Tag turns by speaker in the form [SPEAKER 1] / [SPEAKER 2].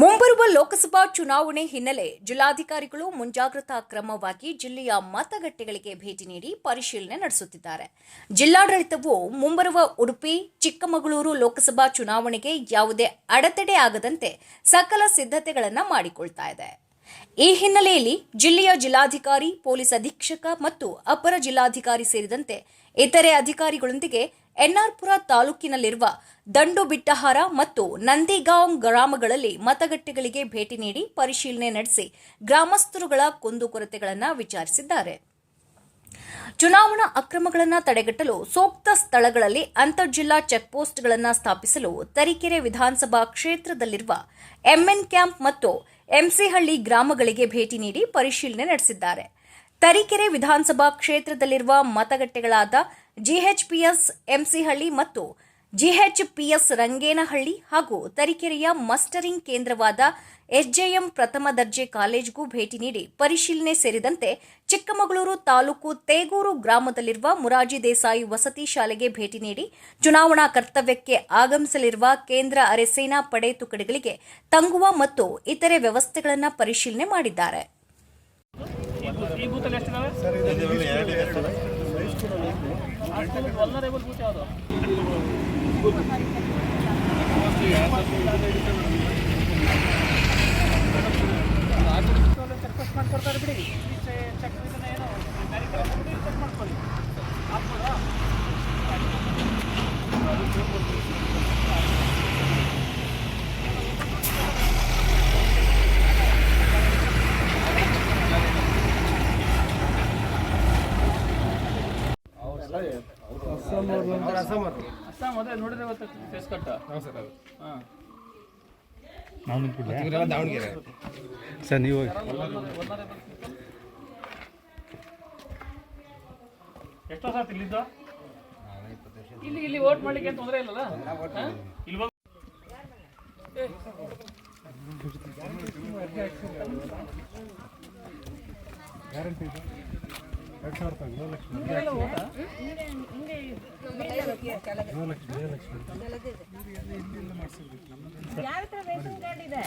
[SPEAKER 1] ಮುಂಬರುವ ಲೋಕಸಭಾ ಚುನಾವಣೆ ಹಿನ್ನೆಲೆ ಜಿಲ್ಲಾಧಿಕಾರಿಗಳು ಮುಂಜಾಗ್ರತಾ ಕ್ರಮವಾಗಿ ಜಿಲ್ಲೆಯ ಮತಗಟ್ಟೆಗಳಿಗೆ ಭೇಟಿ ನೀಡಿ ಪರಿಶೀಲನೆ ನಡೆಸುತ್ತಿದ್ದಾರೆ. ಜಿಲ್ಲಾಡಳಿತವು ಮುಂಬರುವ ಉಡುಪಿ, ಚಿಕ್ಕಮಗಳೂರು ಲೋಕಸಭಾ ಚುನಾವಣೆಗೆ ಯಾವುದೇ ಅಡೆತಡೆ ಆಗದಂತೆ ಸಕಲ ಸಿದ್ಧತೆಗಳನ್ನು ಮಾಡಿಕೊಳ್ತಾ ಇದೆ. ಈ ಹಿನ್ನೆಲೆಯಲ್ಲಿ ಜಿಲ್ಲೆಯ ಜಿಲ್ಲಾಧಿಕಾರಿ, ಪೊಲೀಸ್ ಅಧೀಕ್ಷಕ ಮತ್ತು ಅಪರ ಜಿಲ್ಲಾಧಿಕಾರಿ ಸೇರಿದಂತೆ ಇತರೆ ಅಧಿಕಾರಿಗಳೊಂದಿಗೆ ಎನ್ಆರ್ಪುರ ತಾಲೂಕಿನಲ್ಲಿರುವ ದಂಡುಬಿಟ್ಟಹಾರ ಮತ್ತು ನಂದಿಗಾಂವ್ ಗ್ರಾಮಗಳಲ್ಲಿ ಮತಗಟ್ಟೆಗಳಿಗೆ ಭೇಟಿ ನೀಡಿ ಪರಿಶೀಲನೆ ನಡೆಸಿ ಗ್ರಾಮಸ್ಥರುಗಳ ಕುಂದುಕೊರತೆಗಳನ್ನು ವಿಚಾರಿಸಿದ್ದಾರೆ. ಚುನಾವಣಾ ಅಕ್ರಮಗಳನ್ನು ತಡೆಗಟ್ಟಲು ಸೂಕ್ತ ಸ್ಥಳಗಳಲ್ಲಿ ಅಂತರ್ಜಿಲ್ಲಾ ಚೆಕ್ಪೋಸ್ಟ್ಗಳನ್ನು ಸ್ಥಾಪಿಸಲು ತರೀಕೆರೆ ವಿಧಾನಸಭಾ ಕ್ಷೇತ್ರದಲ್ಲಿರುವ ಎಂಎನ್ ಕ್ಯಾಂಪ್ ಮತ್ತು ಎಂಸಿಹಳ್ಳಿ ಗ್ರಾಮಗಳಿಗೆ ಭೇಟಿ ನೀಡಿ ಪರಿಶೀಲನೆ ನಡೆಸಿದ್ದಾರೆ. ತರೀಕೆರೆ ವಿಧಾನಸಭಾ ಕ್ಷೇತ್ರದಲ್ಲಿರುವ ಮತಗಟ್ಟೆಗಳಾದ ಜಿಎಚ್ಪಿಎಸ್ ಎಂಸಿಹಳ್ಳಿ ಮತ್ತು ಜಿಎಚ್ಪಿಎಸ್ ರಂಗೇನಹಳ್ಳಿ ಹಾಗೂ ತರೀಕೆರೆಯ ಮಸ್ಟರಿಂಗ್ ಕೇಂದ್ರವಾದ ಎಸ್ಜೆಎಂ ಪ್ರಥಮ ದರ್ಜೆ ಕಾಲೇಜ್ಗೂ ಭೇಟಿ ನೀಡಿ ಪರಿಶೀಲನೆ ಸೇರಿದಂತೆ ಚಿಕ್ಕಮಗಳೂರು ತಾಲೂಕು ತೇಗೂರು ಗ್ರಾಮದಲ್ಲಿರುವ ಮುರಾಜಿ ದೇಸಾಯಿ ವಸತಿ ಶಾಲೆಗೆ ಭೇಟಿ ನೀಡಿ ಚುನಾವಣಾ ಕರ್ತವ್ಯಕ್ಕೆ ಆಗಮಿಸಲಿರುವ ಕೇಂದ್ರ ಅರೆಸೇನಾ ಪಡೆ ತುಕಡಿಗಳಿಗೆ ತಂಗುವ ಮತ್ತು ಇತರೆ ವ್ಯವಸ್ಥೆಗಳನ್ನು ಪರಿಶೀಲನೆ ಮಾಡಿದ್ದಾರೆ.
[SPEAKER 2] ಚೆಕ್ ಮಾಡ್ಕೊಡ್ತಾರೆ ಬಿಡಿ ಚೆಕ್ ಏನೋ ಚೆಕ್ ಮಾಡ್ಕೊಳ್ಳಿ ಆಗ್ಬೋದಾ ಅಸ್ಸಾಂ ಅದೇ ನೋಡಿದ್ರೆ ಗೊತ್ತಾಗ್ತದೆ ಫೇಸ್ ಕಟ್ ಹಾಂ
[SPEAKER 3] ದಾವಣಗೆರೆ
[SPEAKER 4] ಸರ್, ನೀವು
[SPEAKER 2] ಎಷ್ಟೋ ಸಾತ್ ಇಲ್ಲಿದ್ದ? ಇಲ್ಲಿ ಇಲ್ಲಿ ವೋಟ್ ಮಾಡ್ಲಿಕ್ಕೆ ತೊಂದರೆ ಇಲ್ಲಲ್ಲ? ಇಲ್ಲಿ
[SPEAKER 4] ಗ್ಯಾರಂಟಿ
[SPEAKER 5] ಯಾವ ರೇಷನ್ ಕಾರ್ಡ್ ಇದೆ